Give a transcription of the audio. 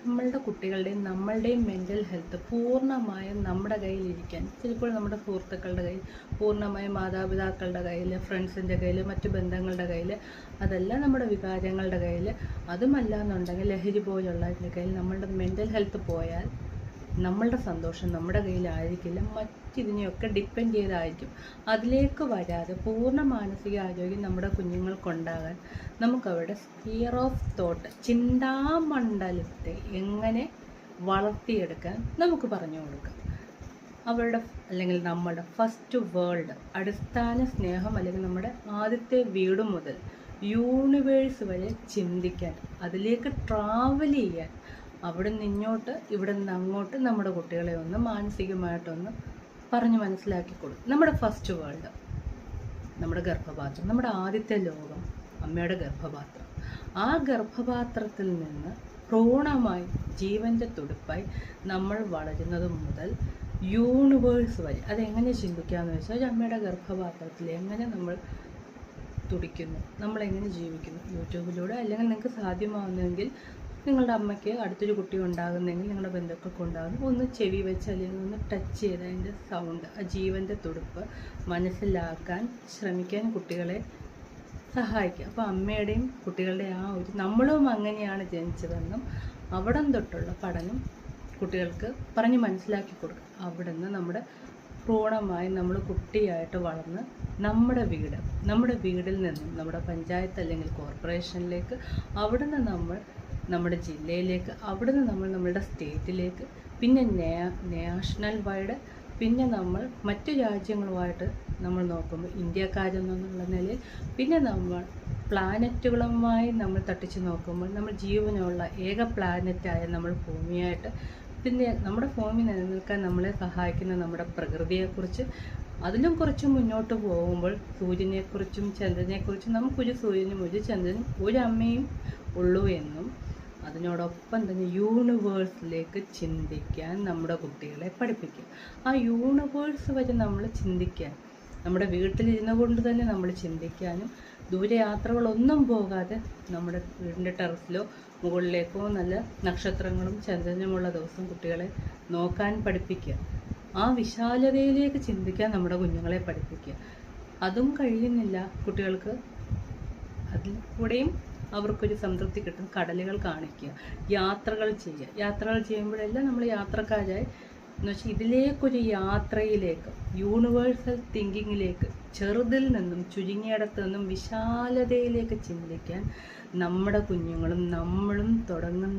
നമ്മളുടെ കുട്ടികളുടെയും നമ്മളുടെയും mental health പൂർണമായും നമ്മുടെ കയ്യിലിരിക്കാൻ ചിലപ്പോൾ നമ്മുടെ സുഹൃത്തുക്കളുടെ കയ്യിൽ പൂർണമായും മാതാപിതാക്കളുടെ കയ്യിൽ ഫ്രണ്ട്സിന്റെ കയ്യിൽ മറ്റു ബന്ധങ്ങളുടെ കയ്യിൽ അതെല്ലാം നമ്മുടെ വികാരങ്ങളുടെ കയ്യിൽ. അതുമല്ല എന്നുണ്ടെങ്കിൽ ലഹരി പോലുള്ളതിന്റെ കയ്യിൽ നമ്മളുടെ മെന്റൽ ഹെൽത്ത് പോയാൽ നമ്മളുടെ സന്തോഷം നമ്മുടെ കയ്യിലായിരിക്കില്ല. മറ്റിതിനെയൊക്കെ ഡിപ്പെൻഡ് ചെയ്തായിരിക്കും. അതിലേക്ക് വരാതെ പൂർണ മാനസിക ആരോഗ്യം നമ്മുടെ കുഞ്ഞുങ്ങൾക്കുണ്ടാകാൻ നമുക്കവരുടെ സ്പിയർ ഓഫ് തോട്ട് ചിന്താമണ്ഡലത്തെ എങ്ങനെ വളർത്തിയെടുക്കാൻ നമുക്ക് പറഞ്ഞു കൊടുക്കാം. അവരുടെ അല്ലെങ്കിൽ നമ്മുടെ ഫസ്റ്റ് വേൾഡ് അടിസ്ഥാന സ്നേഹം അല്ലെങ്കിൽ നമ്മുടെ ആദ്യത്തെ വീട് മുതൽ യൂണിവേഴ്സ് വരെ ചിന്തിക്കാൻ അതിലേക്ക് ട്രാവൽ ചെയ്യാൻ അവിടെ ഇങ്ങോട്ട്, ഇവിടെ നിന്ന് അങ്ങോട്ട് നമ്മുടെ കുട്ടികളെ ഒന്ന് മാനസികമായിട്ടൊന്ന് പറഞ്ഞ് മനസ്സിലാക്കി കൊടുക്കും നമ്മുടെ ഫസ്റ്റ് വേൾഡ് നമ്മുടെ ഗർഭപാത്രം നമ്മുടെ ആദ്യത്തെ ലോകം അമ്മയുടെ ഗർഭപാത്രം. ആ ഗർഭപാത്രത്തിൽ നിന്ന് ഭ്രൂണമായി ജീവന്റെ തുടിപ്പായി നമ്മൾ വളരുന്നത് മുതൽ യൂണിവേഴ്സ് വരെ. അതെങ്ങനെ ചിന്തിക്കാമെന്ന് വെച്ചാൽ ഒരു അമ്മയുടെ ഗർഭപാത്രത്തിൽ എങ്ങനെ നമ്മൾ തുടിക്കുന്നു നമ്മൾ എങ്ങനെ ജീവിക്കുന്നു യൂട്യൂബിലൂടെ അല്ലെങ്കിൽ നിങ്ങൾക്ക് സാധ്യമാവുന്നെങ്കിൽ നിങ്ങളുടെ അമ്മയ്ക്ക് അടുത്തൊരു കുട്ടി ഉണ്ടാകുന്നെങ്കിൽ നിങ്ങളുടെ ബന്ധുക്കൾക്ക് ഉണ്ടാകുന്നു. ഒന്ന് ചെവി വെച്ച് അല്ലെങ്കിൽ ഒന്ന് ടച്ച് ചെയ്ത് അതിന്റെ സൗണ്ട് ആ ജീവന്റെ തുടുപ്പ് മനസ്സിലാക്കാൻ ശ്രമിക്കാൻ കുട്ടികളെ സഹായിക്കുക അപ്പോൾ അമ്മയുടെയും കുട്ടികളുടെ ആ ഒരു നമ്മളും അങ്ങനെയാണ് ജനിച്ചതെന്നും അവിടം തൊട്ടുള്ള പഠനം കുട്ടികൾക്ക് പറഞ്ഞ് മനസ്സിലാക്കി കൊടുക്കുക അവിടെ നിന്ന് നമ്മുടെ പൂർണമായി നമ്മൾ കുട്ടിയായിട്ട് വളർന്ന് നമ്മുടെ വീട് നമ്മുടെ വീടിൽ നിന്നും നമ്മുടെ പഞ്ചായത്ത് അല്ലെങ്കിൽ കോർപ്പറേഷനിലേക്ക് അവിടുന്ന് നമ്മൾ നമ്മുടെ ജില്ലയിലേക്ക് അവിടെ നിന്ന് നമ്മൾ നമ്മുടെ സ്റ്റേറ്റിലേക്ക് പിന്നെ നാഷണൽ വൈഡ് പിന്നെ നമ്മൾ മറ്റു രാജ്യങ്ങളുമായിട്ട് നമ്മൾ നോക്കുമ്പോൾ ഇന്ത്യക്കാരെന്നുള്ള നിലയിൽ പിന്നെ നമ്മൾ പ്ലാനറ്റുകളുമായി നമ്മൾ തട്ടിച്ച് നോക്കുമ്പോൾ നമ്മൾ ജീവനുള്ള ഏക പ്ലാനറ്റായ നമ്മൾ ഭൂമിയായിട്ട് പിന്നെ നമ്മുടെ ഭൂമി നിലനിൽക്കാൻ നമ്മളെ സഹായിക്കുന്ന നമ്മുടെ പ്രകൃതിയെക്കുറിച്ച് അതിലും കുറച്ച് മുന്നോട്ട് പോകുമ്പോൾ സൂര്യനെക്കുറിച്ചും ചന്ദ്രനെക്കുറിച്ചും നമുക്കൊരു സൂര്യനും ഒരു ചന്ദ്രനും ഒരു അമ്മയും ഉള്ളൂ എന്നും അതിനോടൊപ്പം തന്നെ യൂണിവേഴ്സിലേക്ക് ചിന്തിക്കാൻ നമ്മുടെ കുട്ടികളെ പഠിപ്പിക്കും. ആ യൂണിവേഴ്സ് വരെ നമ്മൾ ചിന്തിക്കാൻ നമ്മുടെ വീട്ടിലിരുന്ന കൊണ്ട് തന്നെ നമ്മൾ ചിന്തിക്കാനും ദൂരയാത്രകളൊന്നും പോകാതെ നമ്മുടെ വീടിന്റെ ടെറസിലോ മുകളിലേക്കോ നല്ല നക്ഷത്രങ്ങളും ചന്ദ്രനുമുള്ള ദിവസം കുട്ടികളെ നോക്കാൻ പഠിപ്പിക്കുക. ആ വിശാലതയിലേക്ക് ചിന്തിക്കാൻ നമ്മുടെ കുഞ്ഞുങ്ങളെ പഠിപ്പിക്കുക. അതും കഴിയുന്നില്ല കുട്ടികൾക്ക്. അതിൽ കൂടെയും അവർക്കൊരു സംതൃപ്തി കിട്ടും. കടലുകൾ കാണിക്കുക യാത്രകൾ ചെയ്യുക. യാത്രകൾ ചെയ്യുമ്പോഴെല്ലാം നമ്മൾ യാത്രക്കാരായി. എന്ന് വെച്ചാൽ ഇതിലേക്കൊരു യാത്രയിലേക്ക് യൂണിവേഴ്സൽ തിങ്കിങ്ങിലേക്ക് ചെറുതിൽ നിന്നും ചുരുങ്ങിയിടത്ത് നിന്നും വിശാലതയിലേക്ക് ചിന്തിക്കാൻ നമ്മുടെ കുഞ്ഞുങ്ങളും നമ്മളും തുടങ്ങുന്ന